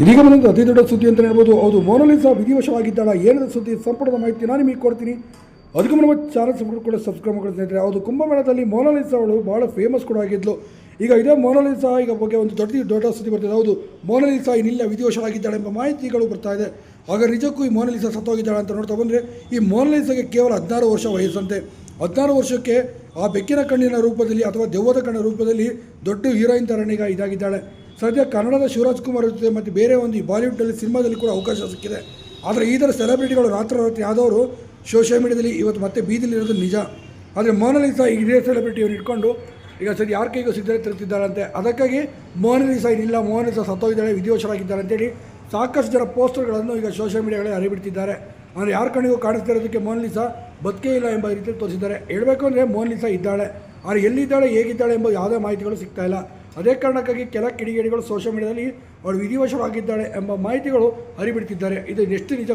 ಇದೀಗ ಬಂದ ಅತಿ ದೊಡ್ಡ ಸುದ್ದಿ ಅಂತ ಹೇಳ್ಬೋದು. ಹೌದು, ಮೋನಾಲಿಸಾ ವಿಧಿವಶವಾಗಿದ್ದಾಳ. ಏನದ ಸುದ್ದಿ? ಸಂಪುಟದ ಮಾಹಿತಿ ನಾನು ನಿಮಗೆ ಕೊಡ್ತೀನಿ. ಅದಕ್ಕೂ ನಮ್ಮ ಚಾನಲ್ ಸಬ್ಸ್ಕ್ರೈಬ್ ಕೂಡ ಸಬ್ಸ್ಕ್ರೈಬ್ ಮಾಡ್ಕೊಳ್ತೀನಿ ಹೌದು, ಕುಂಭಮೇಳದಲ್ಲಿ ಮೋನಾಲಿಸಾ ಅವಳು ಭಾಳ ಫೇಮಸ್ ಕೂಡ ಆಗಿದ್ಲು. ಈಗ ಇದೇ ಮೋನಾಲಿಸಾ ಈಗ ಬಗ್ಗೆ ಒಂದು ದೊಡ್ಡ ದೊಡ್ಡ ಸುದ್ದಿ ಬರ್ತಿದೆ. ಹೌದು, ಮೋನಾಲಿಸಾ ಇನ್ನಿಲ್ಲ ವಿಧಿವಶವಾಗಿದ್ದಾಳೆ ಎಂಬ ಮಾಹಿತಿಗಳು ಬರ್ತಾ ಇದೆ. ಆಗ ನಿಜಕ್ಕೂ ಈ ಮೋನಾಲಿಸಾ ಸತ್ತೋಗಿದ್ದಾಳೆ ಅಂತ ನೋಡ್ತಾ ಬಂದರೆ, ಈ ಮೋನಾಲಿಸಾಗೆ ಕೇವಲ ಹದಿನಾರು ವರ್ಷ ವಯಸ್ಸಂತೆ. ಹದಿನಾರು ವರ್ಷಕ್ಕೆ ಆ ಬೆಕ್ಕಿನ ಕಣ್ಣಿನ ರೂಪದಲ್ಲಿ ಅಥವಾ ದೆವ್ವದ ಕಣ್ಣಿನ ರೂಪದಲ್ಲಿ ದೊಡ್ಡ ಹೀರೋಯಿನ್ ಈಗ ಇದಾಗಿದ್ದಾಳೆ. ಸದ್ಯ ಕನ್ನಡದ ಶಿವರಾಜ್ ಕುಮಾರ್ ಜೊತೆ ಮತ್ತು ಬೇರೆ ಒಂದು ಬಾಲಿವುಡ್ಡಲ್ಲಿ ಸಿನಿಮಾದಲ್ಲಿ ಕೂಡ ಅವಕಾಶ ಸಿಕ್ಕಿದೆ. ಆದರೆ ಈ ಥರ ಸೆಲೆಬ್ರಿಟಿಗಳು ರಾತ್ರೋರಾತ್ರಿ ಆದವರು ಸೋಷಿಯಲ್ ಮೀಡಿಯಾದಲ್ಲಿ ಇವತ್ತು ಮತ್ತೆ ಬೀದಿಲಿರೋದು ನಿಜ. ಆದರೆ ಮೋನಲಿಸಾ ಈ ಹಿರಿಯ ಸೆಲೆಬ್ರಿಟಿಯನ್ನು ಇಟ್ಕೊಂಡು ಈಗ ಸರಿ ಯಾರ ಕೈಗೂ ಸಿದ್ಧತೆ ತರುತ್ತಿದ್ದಾರಂತೆ ಅದಕ್ಕಾಗಿ ಮೋನಲಿಸಾ ಇಲ್ಲ ಮೋನಲಿಸಾ ಸತ್ತೋಗಿದ್ದಾಳೆ ವಿಧಿವಶರಾಗಿದ್ದಾರೆ ಅಂತೇಳಿ ಸಾಕಷ್ಟು ಜನ ಪೋಸ್ಟರ್ಗಳನ್ನು ಈಗ ಸೋಷಿಯಲ್ ಮೀಡಿಯಾಗಳಲ್ಲಿ ಹರಿಬಿಡ್ತಿದ್ದಾರೆ ಅಂದರೆ ಯಾರ ಕಣ್ಣಿಗೂ ಕಾಣಿಸ್ತಾ ಇರೋದಕ್ಕೆ ಮೋನಾಲಿಸಾ ಬದುಕೇ ಇಲ್ಲ ಎಂಬ ರೀತಿಯಲ್ಲಿ ತೋರಿಸಿದ್ದಾರೆ. ಹೇಳಬೇಕು ಅಂದರೆ ಮೋನಲಿಸಾ ಇದ್ದಾಳೆ. ಆದರೆ ಎಲ್ಲಿದ್ದಾಳೆ, ಹೇಗಿದ್ದಾಳೆ ಎಂಬ ಯಾವುದೇ ಮಾಹಿತಿಗಳು ಸಿಗ್ತಾ ಇಲ್ಲ. ಅದೇ ಕಾರಣಕ್ಕಾಗಿ ಕೆಲ ಕಿಡಿಗೇಡಿಗಳು ಸೋಷಿಯಲ್ ಮೀಡಿಯಾದಲ್ಲಿ ಅವಳು ವಿಧಿವಶವಾಗಿದ್ದಾಳೆ ಎಂಬ ಮಾಹಿತಿಗಳು ಹರಿಬಿಡ್ತಿದ್ದಾರೆ. ಇದು ಎಷ್ಟು ನಿಜ